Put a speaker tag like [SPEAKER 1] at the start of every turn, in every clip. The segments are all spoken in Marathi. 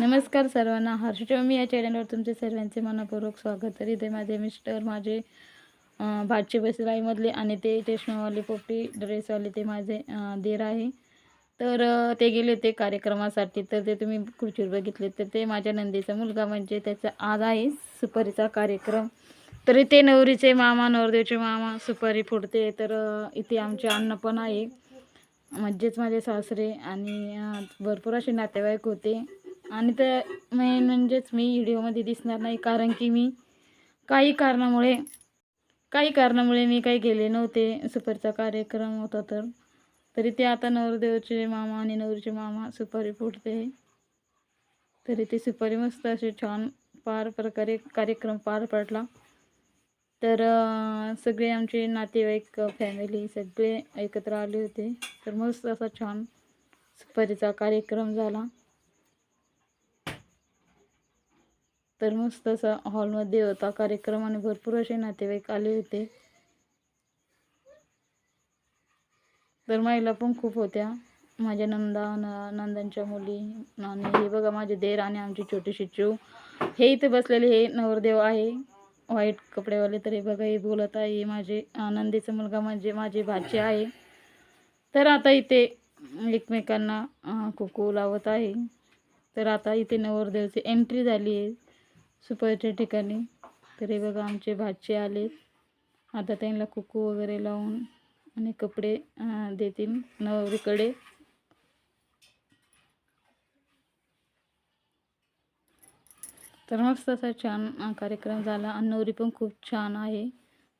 [SPEAKER 1] नमस्कार सर्वांना. हर्षमी या चॅनलवर तुमचे सर्वांचे मनापूर्वक स्वागत. तर इथे माझे मिस्टर माझे भाजी भाचे बसराईमधले आणि ते चष्मावाले पोपटी ड्रेसवाले ते माझे देर आहे. तर ते गेले ते कार्यक्रमासाठी. तर ते तुम्ही खुर्चीवर बघितले. तर ते माझ्या नंदीचा मुलगा म्हणजे त्याचा आज आहे सुपारीचा कार्यक्रम. तर इथे नवरीचे मामा नवरदेवचे मामा सुपारी फुटते तर इथे आमचे अन्न पण आहे. म्हणजेच माझे सासरे आणि भरपूर असे नातेवाईक होते. आणि तर मेन म्हणजेच मी व्हिडिओमध्ये दिसणार नाही कारण की मी काही कारणामुळे काही कारणामुळे मी काही गेले नव्हते. सुपारीचा कार्यक्रम होता तर. तरी ते आता नवरदेवचे मामा आणि नवरीचे मामा सुपारी फुटते तरी ते सुपारी मस्त असे छान पार प्रकारे कार्यक्रम पार पडला. तर सगळे आमचे नातेवाईक फॅमिली सगळे एकत्र आले होते. तर मस्त असा छान सुपारीचा कार्यक्रम झाला. तर मस्त असा हॉलमध्ये होता. कार्यक्रम आणि भरपूर असे नातेवाईक आले होते. तर महिला पण खूप होत्या. माझ्या नंदा नंदांच्या मुली आणि हे बघा माझे देर आणि आमची छोटीशी चिव हे इथे बसलेले हे नवरदेव आहे. व्हाईट कपडेवाले तर हे बघा हे बोलत आहे. हे माझे नंदीचा मुलगा म्हणजे माझे भाचे आहे. तर आता इथे एकमेकांना कुकू लावत आहे. तर आता इथे नवरदेवची एंट्री झाली आहे. सुपरच्या ठिकाणी. तरी बघा आमचे भाचे आले आता त्यांना कुकू वगैरे लावून आणि कपडे देतील नवरीकडे. तर मस्त असा छान कार्यक्रम झाला. आणि नवरी पण खूप छान आहे.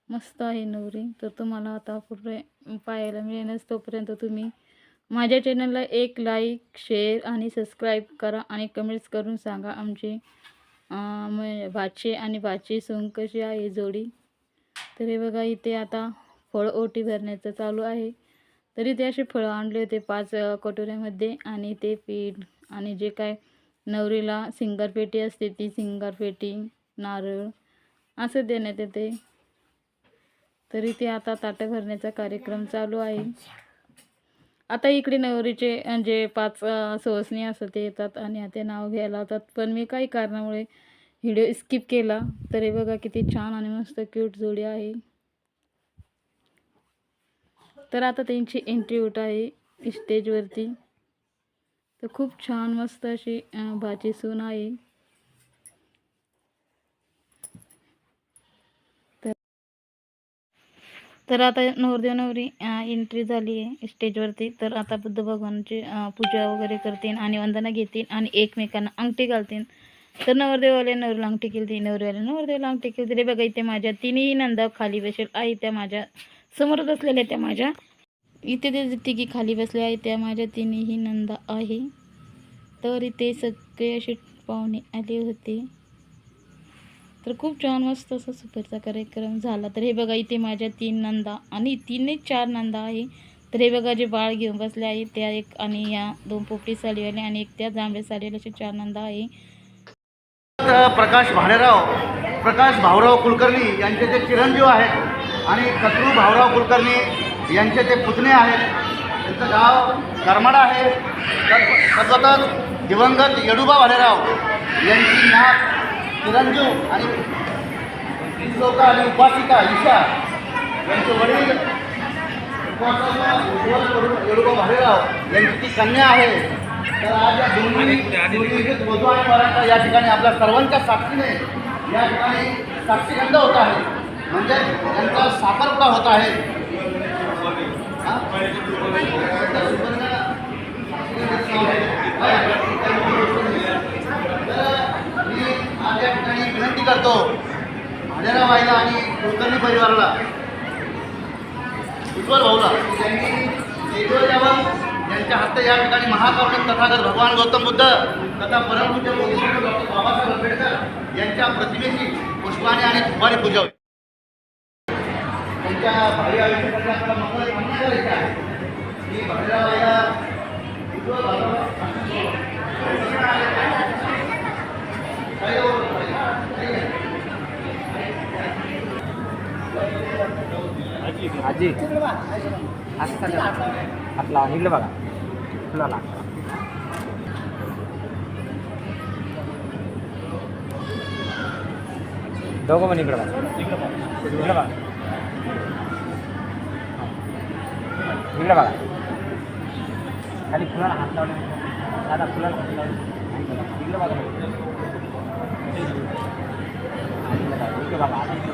[SPEAKER 1] मस्त आहे नवरी. तर तुम्हाला आता पुढे पाहायला मिळेलच तोपर्यंत तुम्ही. माझ्या चॅनलला एक लाईक शेअर आणि सबस्क्राईब करा आणि कमेंट्स करून सांगा आमचे अं, भाचे आणि भाची सून कशी आहे जोडी? तर हे बघा इथे आता फळ ओटी भरण्याचं चालू आहे. तरी ते असे फळं आणले होते पाच कटोऱ्यामध्ये. आणि ते पीठ आणि जे काय नवरीला सिंगारपेटी असते ती सिंगारपेटी नारळ असं देण्यात येते. तरी ते आता ताटं भरण्याचा कार्यक्रम चालू आहे. आता इकडे नवरीचे जे पाच सहसनी असं ते येतात आणि ते नाव घ्यायला होतात पण मी काही कारणामुळे व्हिडिओ स्किप केला. तरी बघा किती छान आणि मस्त क्यूट जोडी आहे. तर आता त्यांची एंट्री होत आहे स्टेजवरती तर खूप छान मस्त अशी भाची सून आहे. तर आता नवरदेव नवरी एंट्री झाली आहे स्टेजवरती तर आता बुद्ध भगवानची पूजा वगैरे करतील आणि वंदना घेतील आणि एकमेकांना अंगठी घालतील तर नवरदेवाले नवरीला अंगठी केली नवरीवाले नवरदेवाला अंगठी केली रे बघा इथे माझ्या तिन्ही नंदा खाली बसेल. आहे त्या माझ्या समोरच असलेल्या त्या माझ्या. इथे ते तिघी खाली बसल्या आहे त्या माझ्या तिन्ही नंदा आहे. तर इथे सगळे असे पाहुणे आले होते. तर खूप छान मस्त असा सुपरचा कार्यक्रम झाला. तर हे बघा इथे माझ्या तीन नंदा आणि तीनही चार नंदा आहे. तर हे बघा जे बाळ घेऊन बसले आहे त्या एक आणि या दोन पोपटी साडीवाले आणि एक त्या जांभळ्या साडीवाले असे चार नंदा आहे.
[SPEAKER 2] प्रकाश भाडेराव प्रकाश भाऊराव कुलकर्णी यांचे जे चिरंजीव आहेत आणि कत्रू भाऊराव कुलकर्णी यांचे ते पुतणे आहेत. त्यांचं गाव करमाडा आहे. तर सततच दिवंगत येडुबा भालेराव यांची नात चिरंजीव आणि लोक आणि उपासिका ईशा यांचे वडील उपवासाचा येडुबा भालेराव यांची ती कन्या आहे. तर आज या दोन्ही वधू आणि वरांचा या ठिकाणी आपल्या सर्वांच्या साक्षीने या ठिकाणी साक्षीगंध होत आहे. म्हणजे त्यांचा साखरपुडा होत आहे हा? तर सुवर्ण साक्षीगंध तर मी आज या ठिकाणी विनंती करतो भालेराव आणि कुलकर्णी परिवाराला उज्ज्वल भाऊला. त्यांनी स्टेजवर यावं यांच्या हस्ते या ठिकाणी महाकारुणिक तथागत भगवान गौतम बुद्ध तथा परमपूज्य बोधिसत्व डॉक्टर बाबासाहेब आंबेडकर यांच्या प्रतिमेची पुष्पाने आणि धुपाने पूजा त्यांच्या भावी आयुष्यासाठी आपल्याला मंगळ मंगळ इथे आहे. मी भालेराव उज्ज्वल भाऊला
[SPEAKER 3] आजी. असं आपला इकडे बघा. तुला लागतं दोघं पण इकडे बघा. इकडे बघा. खाली फुलाला हात लावले. दादा फुलाला हात लावले. इकडे बघा. इकडे बघा.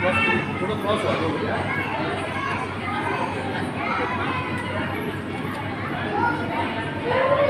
[SPEAKER 2] થોડો ક્રોસ વાળો
[SPEAKER 4] Thank you.